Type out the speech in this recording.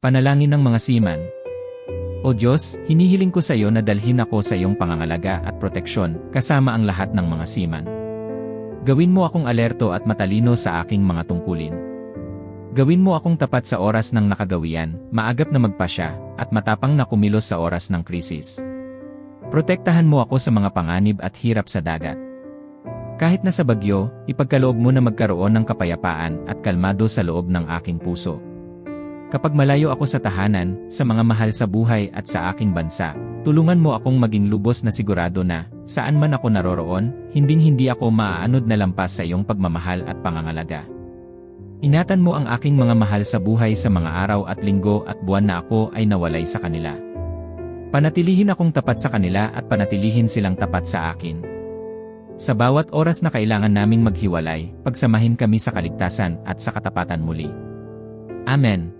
Panalangin ng mga seaman. O Diyos, hinihiling ko sa iyo na dalhin ako sa iyong pangangalaga at proteksyon, kasama ang lahat ng mga seaman. Gawin mo akong alerto at matalino sa aking mga tungkulin. Gawin mo akong tapat sa oras ng nakagawian, maagap na magpasya, at matapang na kumilos sa oras ng krisis. Protektahan mo ako sa mga panganib at hirap sa dagat. Kahit na sa bagyo, ipagkaloob mo na magkaroon ng kapayapaan at kalmado sa loob ng aking puso. Kapag malayo ako sa tahanan, sa mga mahal sa buhay at sa aking bansa, tulungan mo akong maging lubos na sigurado na, saan man ako naroroon, hinding-hindi ako maaanod na lampas sa iyong pagmamahal at pangangalaga. Ingatan mo ang aking mga mahal sa buhay sa mga araw at linggo at buwan na ako ay nawalay sa kanila. Panatilihin akong tapat sa kanila at panatilihin silang tapat sa akin. Sa bawat oras na kailangan naming maghiwalay, pagsamahin kami sa kaligtasan at sa katapatan muli. Amen.